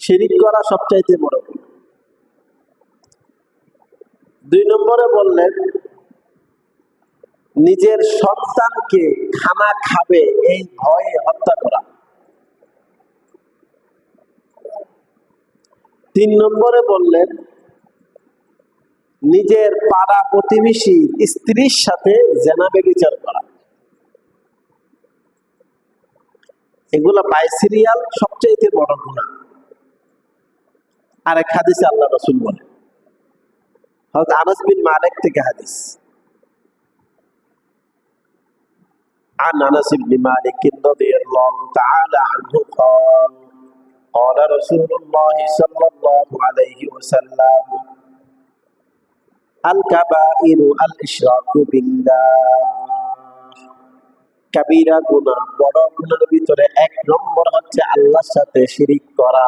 শিরিক করা সবচাইতে বড়। দুই নম্বরে বললেন, নিজের সন্তানকে খানা খাবে, এই ভয়ে হত্যা করা। তিন নম্বরে বললেন, নিজের পাড়া প্রতিবেশী স্ত্রীর সাথে জেনাবে বিচার করা। এগুলা বাই সিরিয়াল সবচেয়ে বড় গুণা আর এক হাদিসে আল্লাহ রসুল বলে হয়তো আনাস বিন মালিক থেকে হাদিস عن انس بن مالك رضي الله تعالى عنه قال قال رسول الله صلى الله عليه وسلم الكبائر الاشراك بالله কাবিরা গুনাহ বড় গুনার ভিতরে এক নম্বর হচ্ছে আল্লাহর সাথে শিরিক করা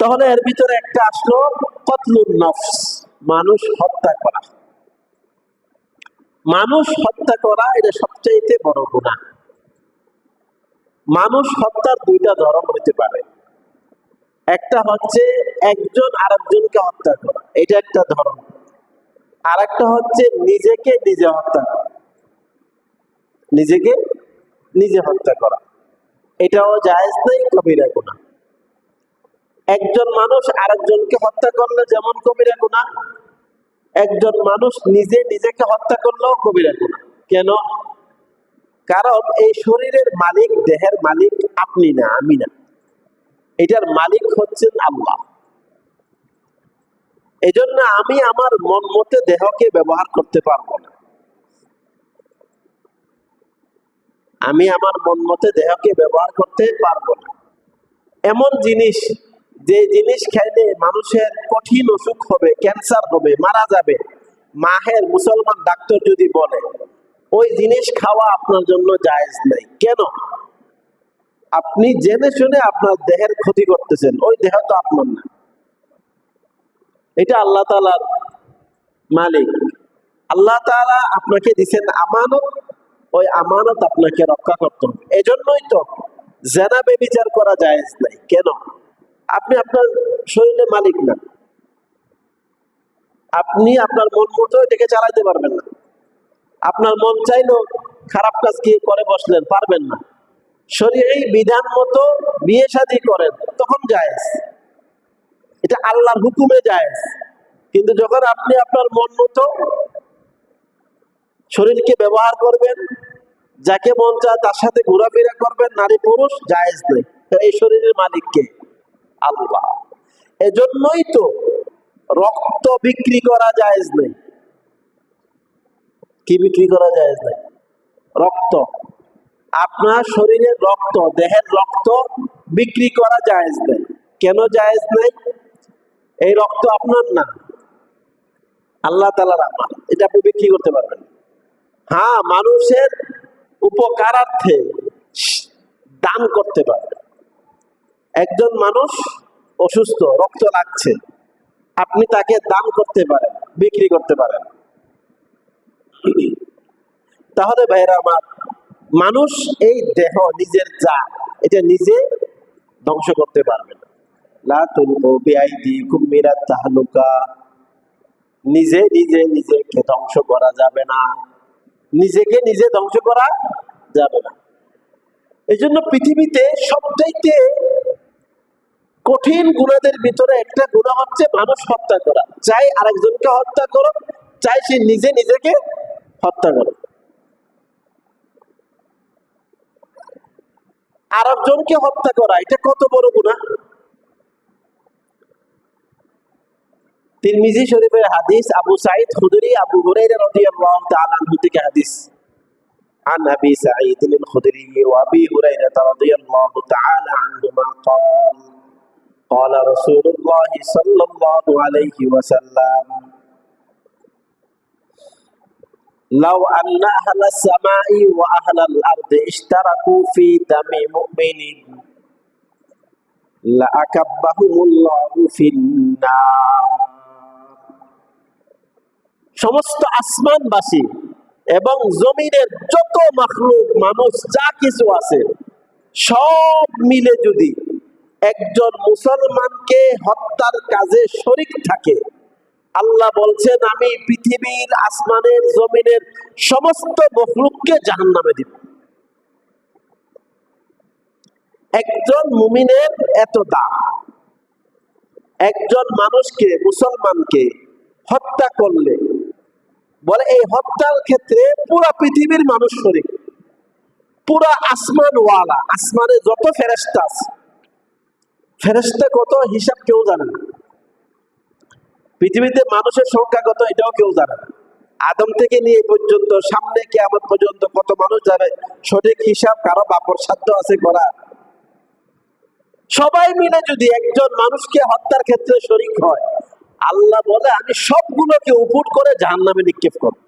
তাহলে এর ভিতরে একটা আসলো কতলুন নফস, মানুষ হত্যা করা। মানুষ হত্যা করা এটা সবচাইতে বড় গুণা মানুষ হত্যার দুইটা ধরন হতে পারে। একটা হচ্ছে একজন আরেকজনকে হত্যা করা, এটা একটা ধরন। আর একটা হচ্ছে নিজেকে নিজে হত্যা করা। নিজেকে নিজে হত্যা করা। এটাও জায়েজ নেই কবিরা গুণা একজন মানুষ আরেকজনকে হত্যা করলে যেমন কবিরা গুণা একজন মানুষ নিজে নিজেকে হত্যা করলেও কবিরা গুণা কেন? কারণ এই শরীরের মালিক, দেহের মালিক আপনি না, আমি না। এটার মালিক হচ্ছেন আল্লাহ। এজন্য আমি আমার মন মতে দেহকে ব্যবহার করতে পারব না। আমি আমার মন মতে দেহকে ব্যবহার করতে পারব না। এমন জিনিস যে জিনিস খাইলে মানুষের কঠিন অসুখ হবে ক্যান্সার হবে, মারা যাবে, মাহের মুসলমান ডাক্তার যদি বলে, ওই জিনিস খাওয়া আপনার জন্য জায়েজ নাই। কেন? আপনি জেনে শুনে আপনার দেহের ক্ষতি করতেছেন, ওই দেহ তো আপনার না। এটা আল্লাহ তালার মালিক। আল্লাহ তাআলা আপনাকে দিছেন আমানত, ওই আমানত আপনাকে রক্ষা করতে এজন্যই তো জেনা বেবিচার করা জায়েজ নাই। কেন? আপনি আপনার শরীরে মালিক না। আপনি আপনার মন মতো এটাকে চালাইতে পারবেন না। আপনার মন চাইলো খারাপ কাজ কি করে বসলেন পারবেন না। শরীরে বিধান মতো বিয়ে শাদী করেন, তখন জায়েজ। এটা আল্লাহর হুকুমে জায়েজ। কিন্তু যখন আপনি আপনার মন মতো শরীরকে ব্যবহার করবেন, যাকে মন চায় তার সাথে ঘোরাফেরা করবেন, নারী পুরুষ, জায়েজ নেই। এই শরীরের মালিককে। আল্লাহ। এজন্যই তো রক্ত বিক্রি করা জায়েজ নেই। কি বিক্রি করা জায়েজ নেই? রক্ত। আপনার শরীরের রক্ত, দেহের রক্ত বিক্রি করা জায়েজ নেই। কেন জায়েজ নেই? এই রক্ত আপনার না। আল্লাহ তালার আমার। এটা আপনি বিক্রি করতে পারবেন। হ্যাঁ মানুষের উপকারার্থে দান করতে পারবেন। একজন মানুষ অসুস্থ, রক্ত লাগছে, আপনি তাকে দান করতে পারেন, বিক্রি করতে পারেন। তাহলে ভাইরা আমার, মানুষ এই দেহ নিজের যা এটা নিজে ধ্বংস করতে পারবে না। লা নিজে নিজে, নিজেকে ধ্বংস করা যাবে না। নিজেকে নিজে ধ্বংস করা যাবে না। এই জন্য পৃথিবীতে সবচাইতে কঠিন গুণাদের ভিতরে একটা গুণা হচ্ছে মানুষ হত্যা করা চাই আরেকজনকে হত্যা করো চাই সে নিজে নিজেকে হত্যা করো আরেকজনকে হত্যা করা এটা কত বড় গুণা তিরমিজি শরীফের হাদিস আবু সাইদ খুদরি আবু হুরাইরা রাদিয়াল্লাহু তাআলা আনহু থেকে হাদিস عن ابي سعيد الخدري وابي هريره رضي الله تعالى عنهما قال قال رسول الله صلى الله عليه وسلم لو ان اهل السماء واهل الارض اشتركوا في دم مؤمن لأكبهم الله في النار সমস্ত আসমানবাসী এবং জমিনের যত মাখলুক মানুষ যা কিছু আছে সব মিলে যদি একজন মুসলমানকে হত্যার কাজে শরিক থাকে। আল্লাহ বলছেন, আমি পৃথিবীর আসমানের জমিনের সমস্ত মখলুককে জাহান নামে দিব। একজন মুমিনের এত দাম। একজন মানুষকে, মুসলমানকে হত্যা করলে, বলে এই হত্যার ক্ষেত্রে পুরা পৃথিবীর মানুষ শরীর পুরা আসমান ওয়ালা আসমানে যত ফেরেস্তা আছে ফেরেস্তা কত হিসাব কেউ জানে না। পৃথিবীতে মানুষের সংখ্যা কত এটাও কেউ জানে না। আদম থেকে নিয়ে পর্যন্ত, সামনে কি আমার পর্যন্ত কত মানুষ জানে, সঠিক হিসাব কারও বাপর সাধ্য আছে করা সবাই মিলে যদি একজন মানুষকে হত্যার ক্ষেত্রে শরিক হয়, আল্লাহ বলে, আমি সবগুলোকে উপুট করে জাহান নামে নিক্ষেপ করব।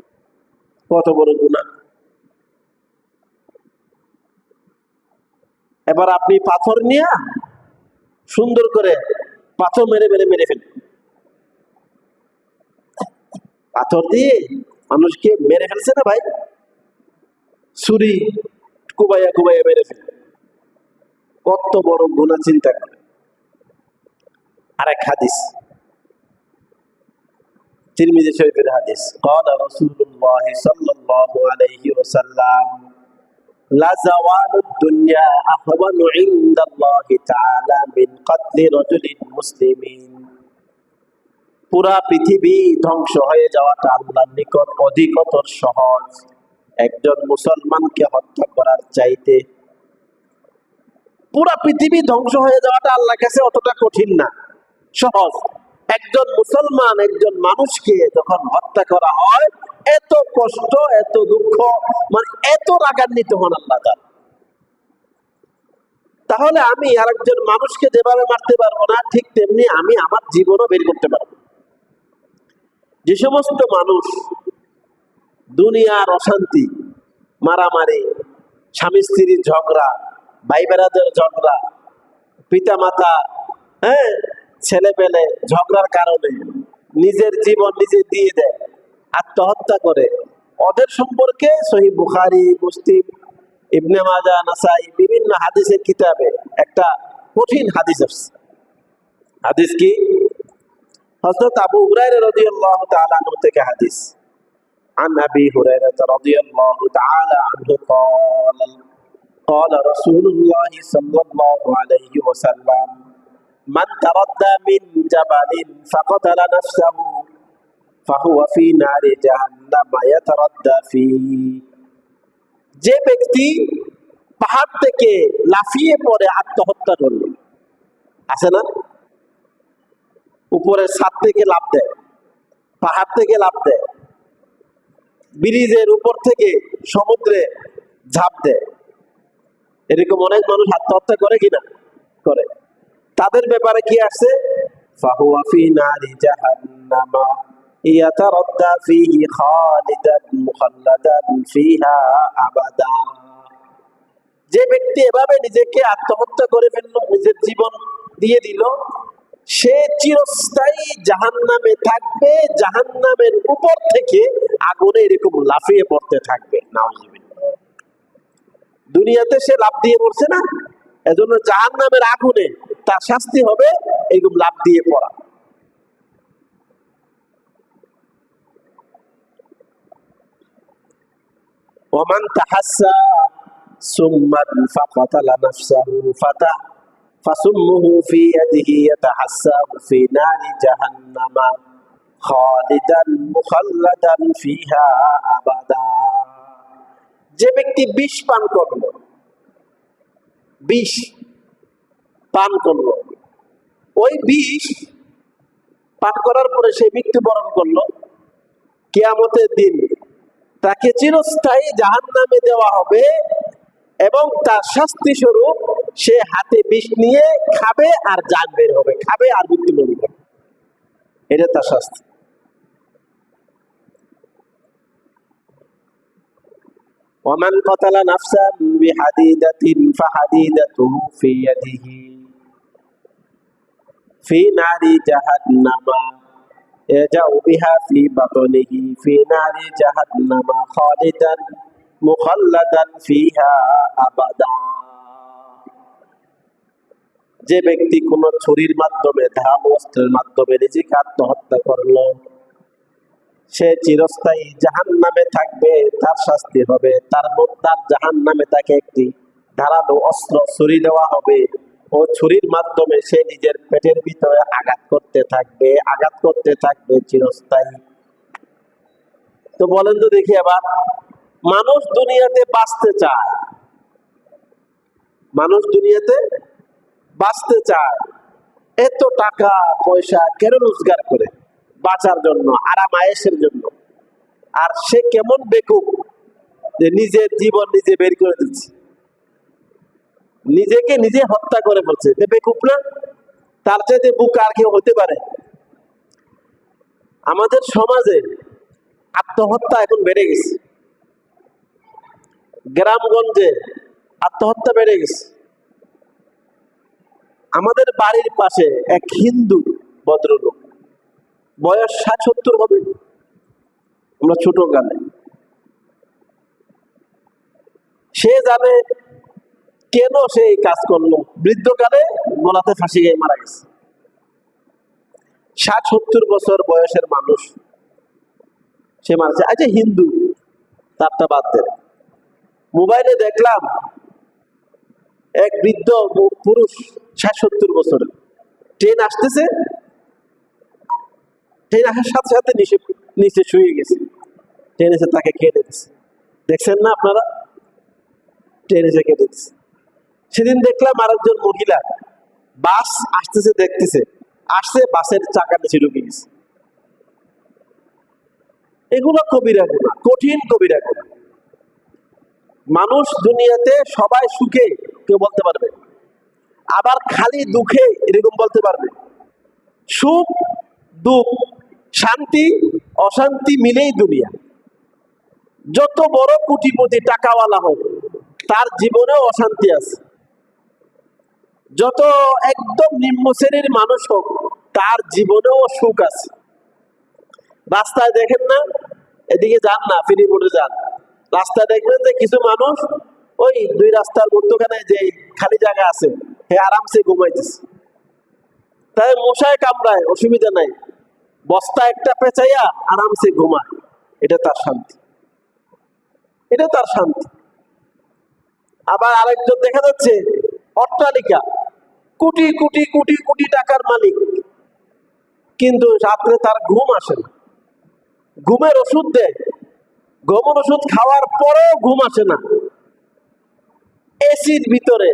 কত বড় গুণা এবার আপনি পাথর নিয়ে সুন্দর করে পাথর মেরে মেরে মেরে ফেলেন পাথর দিয়ে মানুষকে মেরে ফেলছে না ভাই ছুরি কুবাইয়া কুবাইয়া মেরে ফেলে কত বড় গুণা চিন্তা করে আরেক হাদিস তিরমিজি শরীফের হাদিস قال رسول الله صلى الله عليه وسلم لا زوال الدنيا أهون عند الله تعالى من قتل رجل مسلمين পুরা পৃথিবী ধ্বংস হয়ে যাওয়াটা আল্লাহর নিকট অধিকতর সহজ একজন মুসলমানকে হত্যা করার চাইতে পুরা পৃথিবী ধ্বংস হয়ে যাওয়াটা আল্লাহর কাছে অতটা কঠিন না সহজ একজন মুসলমান একজন মানুষকে যখন হত্যা করা হয় এত কষ্ট, এত দুঃখ মানে এত রাগান্বিত হন আল্লাহ। তাহলে আমি আরেকজন মানুষকে যেভাবে মারতে পারব না, ঠিক তেমনি আমি আমার জীবনও বের করতে পারব যে সমস্ত মানুষ দুনিয়ার অশান্তি, মারামারি, স্বামী স্ত্রীর ঝগড়া, ভাই বেড়াদের ঝগড়া পিতা মাতা হ্যাঁ ছেলে পেলে ঝগড়ার কারণে নিজের জীবন নিজে দিয়ে দেয় আত্মহত্যা করে ওদের সম্পর্কে সহি বুখারি মুসলিম ইবনে মাজা নাসাই বিভিন্ন হাদিসের কিতাবে একটা কঠিন হাদিস আসছে হাদিস কি হযরত আবু হুরায়রা রাদিয়াল্লাহু তাআলা আনহু থেকে হাদিস عن ابي هريره رضي الله تعالى عنه قال قال رسول الله صلى الله عليه وسلم من تردى من جبل فقتل نفسه যে ব্যক্তি পাহাড় থেকে লাফিয়ে পড়ে আত্মহত্যা করল, আছে না? থেকে লাভ দেয়, পাহাড় থেকে লাভ দেয়, ব্রিজের উপর থেকে সমুদ্রে ঝাঁপ দেয়। এরকম অনেক মানুষ আত্মহত্যা করে কিনা? করে। তাদের ব্যাপারে কি আসছে? ইয়াতারাদ্দা ফিহি খালিদান মুখাল্লাদান ফিহা আবাদা যে ব্যক্তি এভাবে নিজেকে আত্মহত্যা করে ফেলল, নিজের জীবন দিয়ে দিল, সে চিরস্থায়ী জাহান্নামে থাকবে, জাহান্নামের উপর থেকে আগুনে এরকম লাফিয়ে পড়তে থাকবে। দুনিয়াতে সে লাভ দিয়ে পড়ছে না, এজন্য জাহান নামের আগুনে তার শাস্তি হবে, এরকম লাভ দিয়ে পড়া। ওমান তাহাসা সুম্মান ফাকাতালা নাফসাহু ফাতা فسمه في يده يتحسب في نار جهنم خالدا مخلدا فيها أبدا যে ব্যক্তি বিষ পান করলো বিষ পান করলো ওই বিষ পান করার পরে সে মৃত্যুবরণ করলো কেয়ামতের দিন তাকে চিরস্থায়ী জাহান নামে দেওয়া হবে এবং তার শাস্তি স্বরূপ সে হাতে বিষ নিয়ে খাবে আর জান বের হবে খাবে আর মৃত্যুবরণ করবে এটা তার শাস্তি ومن قتل نفسا بحديدة فحديدته في يده في نار جهنم يجأ بها في بطنه في نار جهنم خالدا مخلدا فيها أبدا যে ব্যক্তি কোন ছুরির মাধ্যমে ধারালো অস্ত্রের মাধ্যমে নিজেকে আত্মহত্যা করলো সে চিরস্থায়ী জাহান নামে থাকবে তার শাস্তি হবে তার তার জাহান নামে তাকে একটি ধারালো অস্ত্র ছুরি দেওয়া হবে ও ছুরির মাধ্যমে সে নিজের পেটের ভিতরে আঘাত করতে থাকবে, আঘাত করতে থাকবে চিরস্থায়ী। তো বলেন তো দেখি আবার মানুষ দুনিয়াতে বাঁচতে চায়। মানুষ দুনিয়াতে বাঁচতে চায়। এত টাকা, পয়সা কেন রোজগার করে? বাঁচার জন্য, আরাম, আয়েসের জন্য। আর সে কেমন বেকুব যে নিজের জীবন নিজে বের করে দিচ্ছে। নিজেকে নিজে হত্যা করে ফেলছে। যে বেকুব না তার চাইতে বুক আর কেউ হতে পারে। আমাদের সমাজে আত্মহত্যা এখন বেড়ে গেছে। গ্রামগঞ্জে আত্মহত্যা বেড়ে গেছে। আমাদের বাড়ির পাশে এক হিন্দু ভদ্রলোক, বয়স ষাট সত্তর হবে। আমরা ছোট গানে সে জানে কেন সে এই কাজ করল? বৃদ্ধকালে গলাতে ফাঁসি গিয়ে মারা গেছে। ষাট, সত্তর বছর বয়সের মানুষ সে মারছে আচ্ছা হিন্দু, তারটা বাদ দেন। মোবাইলে দেখলাম এক বৃদ্ধ পুরুষ ষাট, সত্তর বছরের। ট্রেন আসতেছে। ট্রেন আসার সাথে সাথে নিচে নিচে শুয়ে গেছে। ট্রেন এসে তাকে কেটে দিচ্ছে দেখছেন না আপনারা? ট্রেন এসে কেটে দিচ্ছে সেদিন দেখলাম আরেকজন মহিলা বাস আসতেছে, দেখতেছে। আসছে, বাসের চাকা নিচে ঢুকে গেছে। এগুলো কবিরা গুণা কঠিন কবিরা গুণা মানুষ দুনিয়াতে সবাই সুখে, কেউ বলতে পারবে। আবার খালি দুঃখে এরকম বলতে পারবে। সুখ, দুঃখ, শান্তি, অশান্তি মিলেই দুনিয়া। যত বড় কোটিপতি টাকাওয়ালা হোক, তার জীবনেও অশান্তি আছে। যত একদম নিম্ন শ্রেণির মানুষ হোক, তার জীবনেও সুখ আছে। রাস্তায় দেখেন না, এদিকে যান না, ফিরি মোড়ে যান। রাস্তায় দেখবেন যে কিছু মানুষ ওই দুই রাস্তার মধ্যখানে যে খালি জায়গা আছে, হে আরামসে ঘুমাইতেছে। তাই মশায় কামড়ায়, অসুবিধা নাই। বস্তা একটা পেঁচাইয়া আরামসে ঘুমায়। এটা তার শান্তি। এটা তার শান্তি। আবার আরেকজন দেখা যাচ্ছে, অট্টালিকা। কোটি কোটি কোটি কোটি টাকার মালিক। কিন্তু রাত্রে তার ঘুম আসে না। ঘুমের ওষুধ দেয়। ঘুমের ওষুধ খাওয়ার পরেও ঘুম আসে না। এসির ভিতরে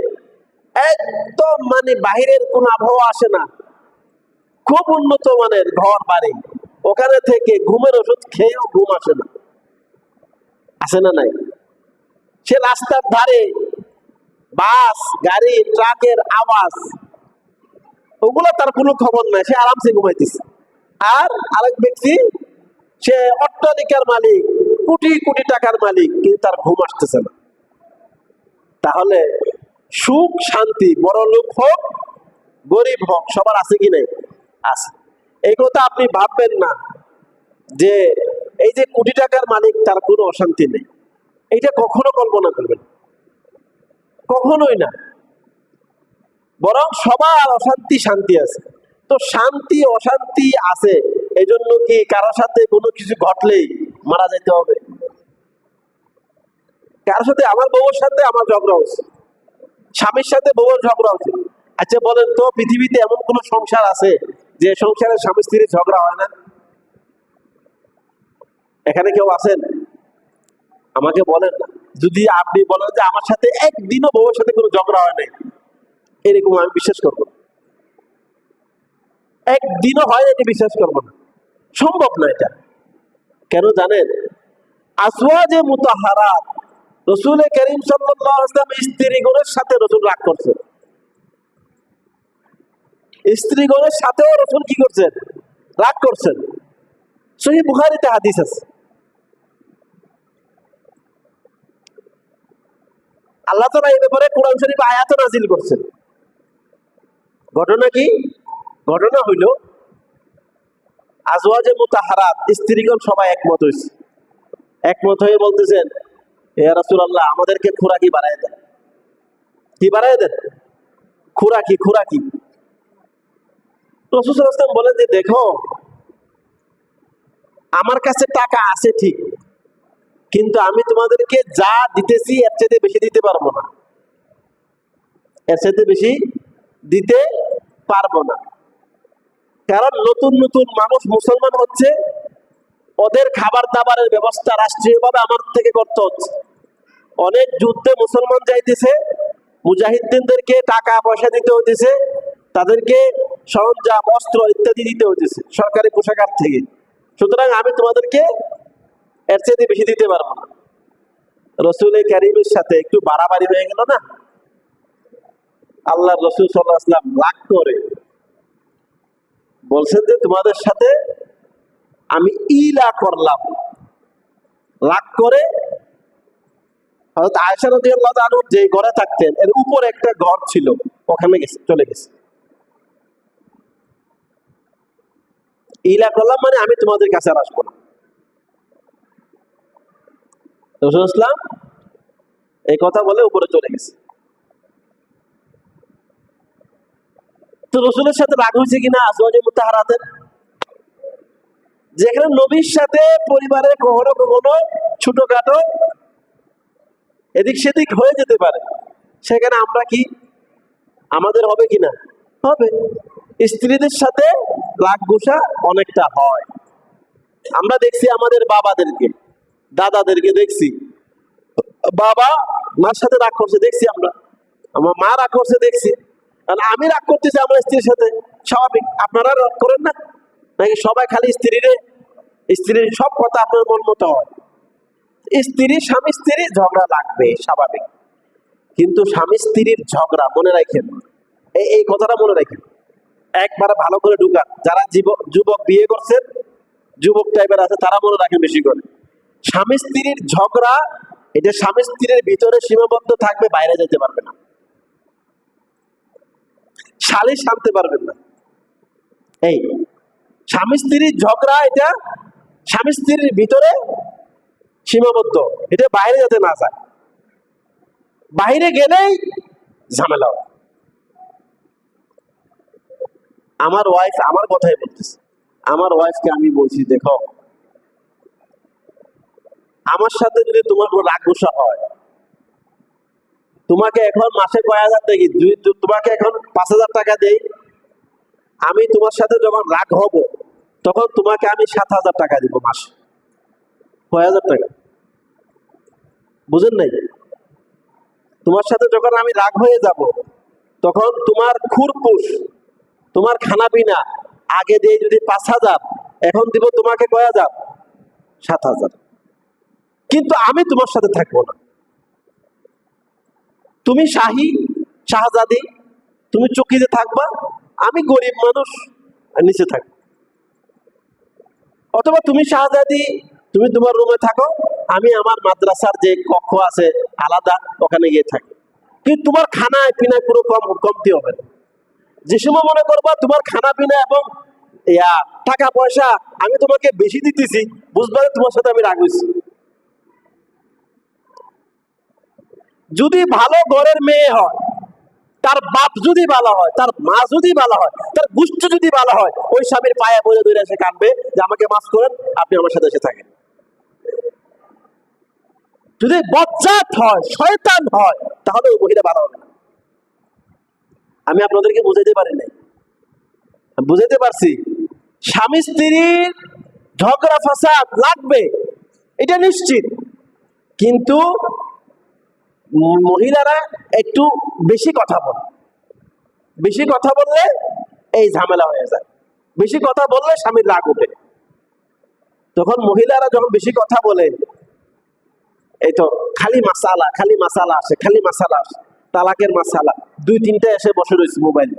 একদম মানে বাহিরের কোন আবহাওয়া আসে না। খুব উন্নত মানের ঘর বাড়ি। ওখানে থেকে ঘুমের ওষুধ খেয়েও ঘুম আসে না। আসে না নাই। সে রাস্তার ধারে বাস, গাড়ি, ট্রাকের আওয়াজ। ওগুলো তার কোনো খবর নাই, সে আরামসে ঘুমাইতেছে। আর আরেক ব্যক্তি, সে অট্টালিকার মালিক, কোটি কোটি টাকার মালিক, কিন্তু তার ঘুম আসতেছে না। তাহলে সুখ, শান্তি, বড় লোক হোক, গরিব হোক, সবার আছে কি নেই? আছে। এই কথা আপনি ভাববেন না যে এই যে কোটি টাকার মালিক, তার কোনো অশান্তি নেই। এইটা কখনো কল্পনা করবেন কখনোই না। বরং সবার অশান্তি শান্তি আছে। তো শান্তি, অশান্তি আছে এই জন্য কি কারোর সাথে কোনো কিছু ঘটলেই মারা যেতে হবে? কারোর সাথে আমার বউর সাথে আমার ঝগড়া হচ্ছে স্বামীর সাথে বউয়ের ঝগড়া হচ্ছে আচ্ছা বলেন তো, পৃথিবীতে এমন কোন সংসার আছে যে সংসারে স্বামী স্ত্রীর ঝগড়া হয় না? এখানে কেউ আছেন? আমাকে বলেন না। যদি আপনি বলেন যে আমার সাথে একদিনও বউয়ের সাথে কোনো ঝগড়া হয় নাই, এরকম আমি বিশ্বাস করব। একদিনও হয় এটা বিশ্বাস করব না। সম্ভব না এটা। কেন জানেন? আসওয়াজে মুতাহারাত। রসুল করিম ওয়াসাল্লাম স্ত্রীগণের সাথে রসুল রাগ করছেন। স্ত্রীগণের সাথেও রসুল কি করছেন? রাগ করছেন। সহি বুখারিতে হাদিস আছে। আল্লাহ তাআলা এই ব্যাপারে কোরআন শরীফ আয়াত নাজিল করছেন। ঘটনা কি? ঘটনা হইল, আজওয়াজে মুতাহারাত, স্ত্রীগণ সবাই একমত হয়েছে একমত হয়ে বলতেছেন হে রাসূলুল্লাহ, আমাদেরকে খোরাকি বাড়ায় দেন। কি বাড়ায় দেন? খোরাকি খোরাকি। রসুল বলেন যে, দেখো, আমার কাছে টাকা আছে ঠিক কিন্তু আমি তোমাদেরকে যা দিতেছি, এর চাইতে বেশি দিতে পারব না। এর চাইতে বেশি দিতে পারব না। কারণ নতুন নতুন মানুষ মুসলমান হচ্ছে, ওদের খাবার দাবারের ব্যবস্থা রাষ্ট্রীয়ভাবে আমার থেকে করতে হচ্ছে। অনেক যুদ্ধে মুসলমান যাইতেছে মুজাহিদ্দিনদেরকে টাকা পয়সা দিতে হইতেছে, তাদেরকে সরঞ্জাম, অস্ত্র ইত্যাদি দিতে হইতেছে, সরকারি পোশাকার থেকে। সুতরাং আমি তোমাদেরকে এর চেয়ে বেশি দিতে পারব না। রসুল কারিমের সাথে একটু বাড়াবাড়ি হয়ে গেল না? আল্লাহ রসুল সাল্লাহ আসলাম রাগ করে বলছেন যে, তোমাদের সাথে আমি ইলা করলাম। রাগ করে হয়তো আয়সা নদী আল্লাহ যে ঘরে থাকতেন, এর উপরে একটা ঘর ছিল, ওখানে গেছে, চলে গেছে। ইলা করলাম মানে আমি তোমাদের কাছে আর আসব না। রসুল ইসলাম এই কথা বলে উপরে চলে গেছে। তো রসুলের সাথে রাগ হয়েছে কিনা? আজওয়াজে মুতাহারাতের। যেখানে নবীর সাথে পরিবারের কখনো কখনো ছোটখাটো এদিক সেদিক হয়ে যেতে পারে। সেখানে আমরা কি? আমাদের হবে কিনা? হবে। স্ত্রীদের সাথে রাগ গুসা অনেকটা হয়। আমরা দেখছি আমাদের বাবাদেরকে। দাদাদেরকে দেখছি। বাবা, মার সাথে রাগ করছে, দেখছি আমরা। আমার মা রাগ করছে, দেখছি। আর আমি রাগ করতেছি আমার স্ত্রীর সাথে। স্বাভাবিক। আপনারা রাগ করেন না? নাকি সবাই খালি স্ত্রীরে স্ত্রীর সব কথা আপনার মন মতো হয়। স্ত্রী, স্বামী, স্ত্রী, ঝগড়া লাগবে, স্বাভাবিক। কিন্তু স্বামী, স্ত্রীর ঝগড়া, মনে রাখেন। এই কথাটা মনে রাখেন। একবার ভালো করে ঢুকান। যারা যুবক বিয়ে করছেন, যুবক টাইপের আছে, তারা মনে রাখেন বেশি করে। স্বামী স্ত্রীর ঝগড়া এটা স্বামী স্ত্রীর ভিতরে সীমাবদ্ধ থাকবে, বাইরে যেতে পারবে না। সালিশ আনতে পারবেন না। এই, স্বামী স্ত্রীর ঝগড়া এটা স্বামী স্ত্রীর ভিতরে সীমাবদ্ধ। এটা বাইরে যাতে না যায়। বাইরে গেলেই ঝামেলা। আমার ওয়াইফ আমার কথাই বলতেছে। আমার ওয়াইফকে আমি বলছি, দেখো আমার সাথে যদি তোমার কোনো রাগ গুসা হয়, তোমাকে এখন মাসে কয় হাজার দেখি? তোমাকে এখন পাঁচ হাজার টাকা দেই, আমি তোমার সাথে যখন রাগ হব, তখন তোমাকে আমি সাত হাজার টাকা দিব মাসে। কয় হাজার টাকা? বুঝেন নাই? তোমার সাথে যখন আমি রাগ হয়ে যাব, তখন তোমার খুরপুস তোমার খানা পিনা আগে দিয়ে যদি পাঁচ হাজার, এখন দিব তোমাকে কয় হাজার? সাত হাজার। কিন্তু আমি তোমার সাথে থাকব না। তুমি শাহী, শাহজাদি, তুমি চকিতে থাকবা, আমি গরিব মানুষ নিচে থাকব। অথবা তুমি শাহজাদি, তুমি তোমার রুমে থাকো, আমি আমার মাদ্রাসার যে কক্ষ আছে আলাদা, ওখানে গিয়ে থাকি। কিন্তু তোমার খানায় পিনায় পুরো কম, কমতি হবে না। যে সময় মনে করবা তোমার খানা, পিনা এবং টাকা পয়সা আমি তোমাকে বেশি দিতেছি, বুঝবা তোমার সাথে আমি রাগ হয়েছি। যদি ভালো ঘরের মেয়ে হয়, তার বাপ যদি ভালো হয়, তার মা যদি ভালো হয়, তার গুষ্ঠ যদি ভালো হয়, ওই স্বামীর পায়ে বলে ধরে এসে কাঁদবে যে, আমাকে মাফ করেন, আপনি আমার সাথে এসে থাকেন। যদি বজ্জাত হয়, শয়তান হয়, তাহলে ওই মহিলা ভালো হবে না। আমি আপনাদেরকে বুঝাইতে পারি নাই। বুঝাইতে পারছি, স্বামী স্ত্রীর ঝগড়া, ফাসাদ লাগবে, এটা নিশ্চিত। কিন্তু মহিলারা একটু বেশি কথা বলে। বেশি কথা বললে এই ঝামেলা হয়ে যায়। বেশি কথা বললে স্বামীর রাগ ওঠে। তখন মহিলারা যখন বেশি কথা বলে, এই তো খালি মাসালা খালি মাসালা আসে, খালি মাসালা আসে, তালাকের মাসালা। দুই তিনটা এসে বসে রয়েছে মোবাইল।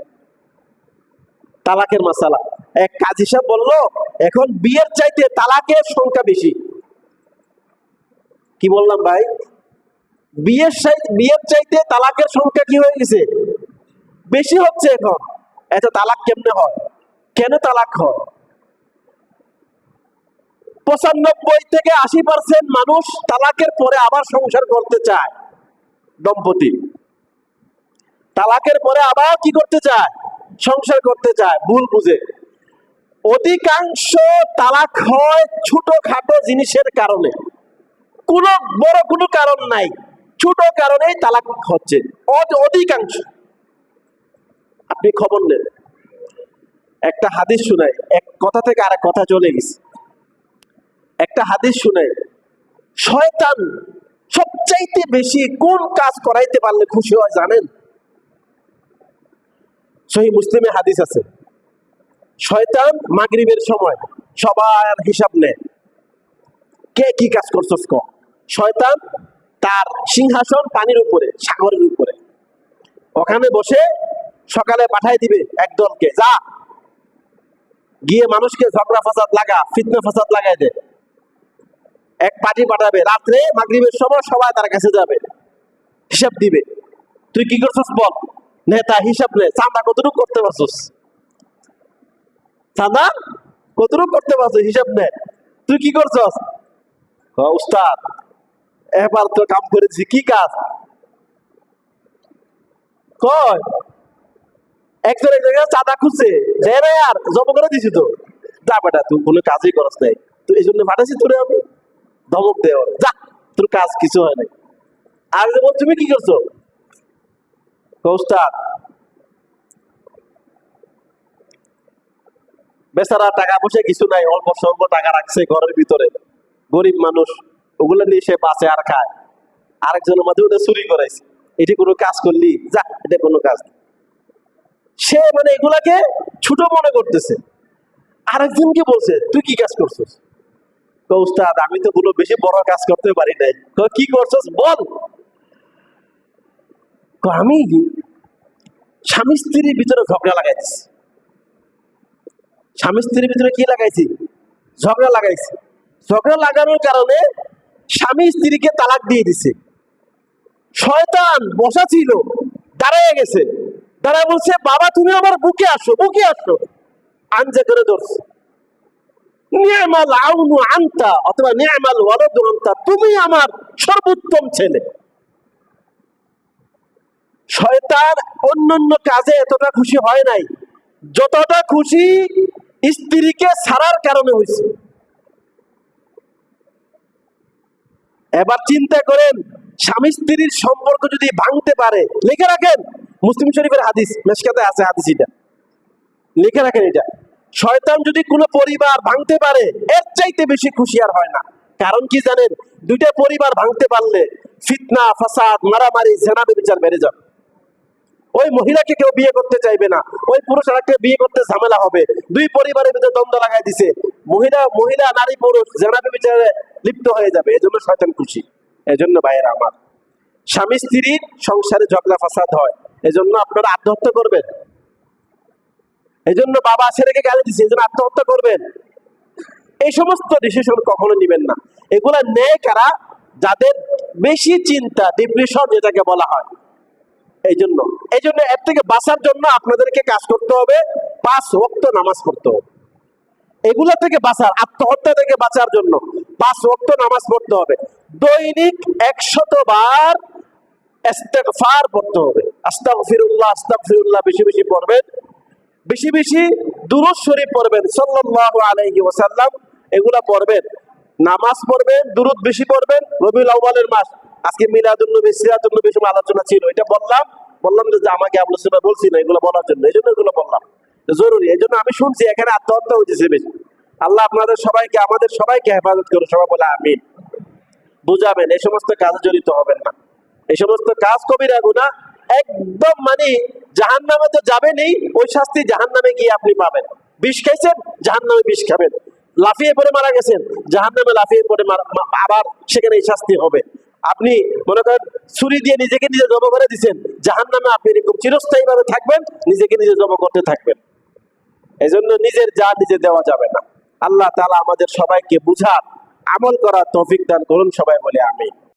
তালাকের মাসালা। এক কাজী সাহেব বলল, এখন বিয়ের চাইতে তালাকের সংখ্যা বেশি। কি বললাম ভাই? বিয়ের বিয়ের চাইতে তালাকের সংখ্যা কি হয়ে গেছে? বেশি হচ্ছে এখন। এত তালাক কেমনে হয়? কেন তালাক হয়? পঁচানব্বই থেকে আশি পার্সেন্ট মানুষ তালাকের পরে আবার সংসার করতে চায় দম্পতি। তালাকের পরে আবার কি করতে চায়? সংসার করতে চায়, ভুল বুঝে। অধিকাংশ তালাক হয় ছোটখাটো জিনিসের কারণে। কোনো বড় কোনো কারণ নাই। ছোট কারণেই তালাক হচ্ছে। অধিকাংশ। আপনি খবর নেন। একটা হাদিস শুনাই। এক কথা থেকে আরেক কথা চলে গেছে। একটা হাদিস শুনে শয়তান সবচাইতে বেশি কোন কাজ করাইতে পারলে খুশি হয় জানেন? সহি মুসলিমে হাদিস আছে। শয়তান মাগরিবের সময় সবার হিসাব নেয়। কে কি কাজ করছস ক? শয়তান তার সিংহাসন পানির উপরে, সাগরের উপরে। ওখানে বসে সকালে পাঠাই দিবে একদলকে যা। গিয়ে মানুষকে ঝগড়া ফাসাদ লাগা, ফিতনা ফাসাদ লাগাই দে। এক পার্টি পাঠাবে, রাত্রে মাগরিবের সময় সবাই তার কাছে যাবে, হিসাব দিবে। তুই কি করছিস বল? নেতা, হিসাব নে, চাঁদা কতটুকু করতে পারছিস? চাঁদা কতটুকু করতে পারছিস, হিসাব নে। তুই কি করছস? উস্তাদ। এবার তো কাম করেছি কি কাজ? কয় একজন এক জায়গায় চাঁদা খুঁজছে যে রে আর জমা করে দিছি তো। যা বেটা তুই কোনো কাজই করস নাই। তুই এই জন্য পাঠাইছি তোরে আমি। ধমক দেও যা তোর কাজ কিছু হয় নাই। আর বল তুমি কি করছ? কয়, বেচারা টাকা পয়সা কিছু নাই অল্প স্বল্প টাকা রাখছে ঘরের ভিতরে। গরিব মানুষ। ওগুলো নিয়ে সে বাঁচে আর খায়। আরেকজনের মধ্যে ওটা চুরি করাইছে। এটি কোনো কাজ করলি? যা, এটা কোনো কাজ না। সে মানে এগুলাকে ছোট মনে করতেছে। আরেকজনকে বলছে, তুই কি কাজ করছিস? তো উস্তাদ আমি তো কোনো বেশি বড় কাজ করতে পারি নাই। কি করছিস? বল। আমি স্বামী স্ত্রীর ভিতরে ঝগড়া লাগাইছি। স্বামী স্ত্রীর ভিতরে কি লাগাইছি? ঝগড়া লাগাইছি। ঝগড়া লাগানোর কারণে স্বামী স্ত্রীকে তালাক দিয়ে দিছে। শয়তান বসা ছিল দাঁড়ায় গেছে। দাঁড়ায় বলছে, বাবা, তুমি আমার বুকে আসো বুকে আসো। আনজে করে ধরছে। নিয়মাল আউনু আন্তা অথবা নিয়মাল ওয়ালাদু আন্তা, তুমি আমার সর্বোত্তম ছেলে। শয়তান অন্যান্য কাজে এতটা খুশি হয় নাই। যতটা খুশি স্ত্রীকে ছাড়ার কারণে হয়েছে। এবার চিন্তা করেন, স্বামী স্ত্রীর সম্পর্ক যদি ভাঙতে পারে, লিখে রাখেন, মুসলিম শরীফের হাদিস, মেশকাতে আছে হাদিস এটা লিখে রাখেন এটা। শয়তান যদি কোনো পরিবার ভাঙতে পারে, এর চাইতে বেশি খুশি আর হয় না। কারণ কি জানেন? দুইটা পরিবার ভাঙতে পারলে ফিতনা, ফাসাদ, মারামারি জেনাবে বিচার বেড়ে যাবে। ওই মহিলাকে কেউ বিয়ে করতে চাইবে না। ওই পুরুষ আরেককে বিয়ে করতে ঝামেলা হবে। দুই পরিবারের ভিতরে দ্বন্দ্ব লাগাই দিছে। মহিলা মহিলা, নারী, পুরুষ জেনাবে বিচারে লিপ্ত হয়ে যাবে। এজন্য শয়তান খুশি। এজন্য ভাইয়েরা আমার, স্বামী স্ত্রীর সংসারে ঝগড়া ফাসাদ হয়। এজন্য আপনারা আত্মহত্যা করবেন। এজন্য বাবা ছেলেকে গালি দিচ্ছে এই জন্য আত্মহত্যা করবেন। এই সমস্ত ডিসিশন কখনো নেবেন না। এগুলা নেয় কারা? যাদের বেশি চিন্তা ডিপ্রেশন যেটাকে বলা হয়। এই জন্য এই জন্য এর থেকে বাঁচার জন্য আপনাদেরকে কাজ করতে হবে, পাঁচ ওয়াক্ত নামাজ পড়তে হবে। এগুলা থেকে বাঁচার, আত্মহত্যা থেকে বাঁচার জন্য পাঁচ ওয়াক্ত নামাজ পড়তে হবে। দৈনিক একশত বার ইস্তেগফার পড়তে হবে। আস্তাগফিরুল্লাহ আস্তাগফিরুল্লাহ, বেশি বেশি পড়বেন। বেশি বেশি দুরূদ শরীফ পড়বেন, সাল্লাল্লাহু আলাইহি ওয়াসাল্লাম, এগুলা পড়বেন। নামাজ পড়বেন, দুরূদ বেশি পড়বেন, রবিউল আউয়ালের মাস। আজকে মিলাদুন নবী, সিরাতুন নবী সময় আলোচনা ছিল, এটা বললাম। বললাম যে আমাকে আলোচনা বলছি না এগুলো বলার জন্য। এই জন্য এগুলো বললাম। জরুরি। এই জন্য আমি শুনছি, এখানে আত্মহত্যা হয়েছে বেশি। আল্লাহ আপনাদের সবাইকে, আমাদের সবাইকে হেফাজত করে সবাই বলে, আমিন। বুঝাবেন, এই সমস্ত কাজে জড়িত হবেন না। এই সমস্ত কাজ কবিরা গুণা একদম মানে জাহান নামে তো যাবেনই, ওই শাস্তি জাহান নামে গিয়ে আপনি পাবেন। বিষ খাইছেন জাহান নামে বিষ খাবেন। লাফিয়ে পড়ে মারা গেছেন জাহান নামে লাফিয়ে পড়ে আবার সেখানে এই শাস্তি হবে। আপনি মনে করেন, ছুরি দিয়ে নিজেকে নিজে জব করে দিচ্ছেন জাহান নামে আপনি এরকম চিরস্থায়ীভাবে থাকবেন, নিজেকে নিজে জব করতে থাকবেন। এই জন্য নিজের যা নিজে দেওয়া যাবে না। আল্লাহ তালা আমাদের সবাইকে বুঝান আমল করার তৌফিক দান করুন সবাই বলে আমি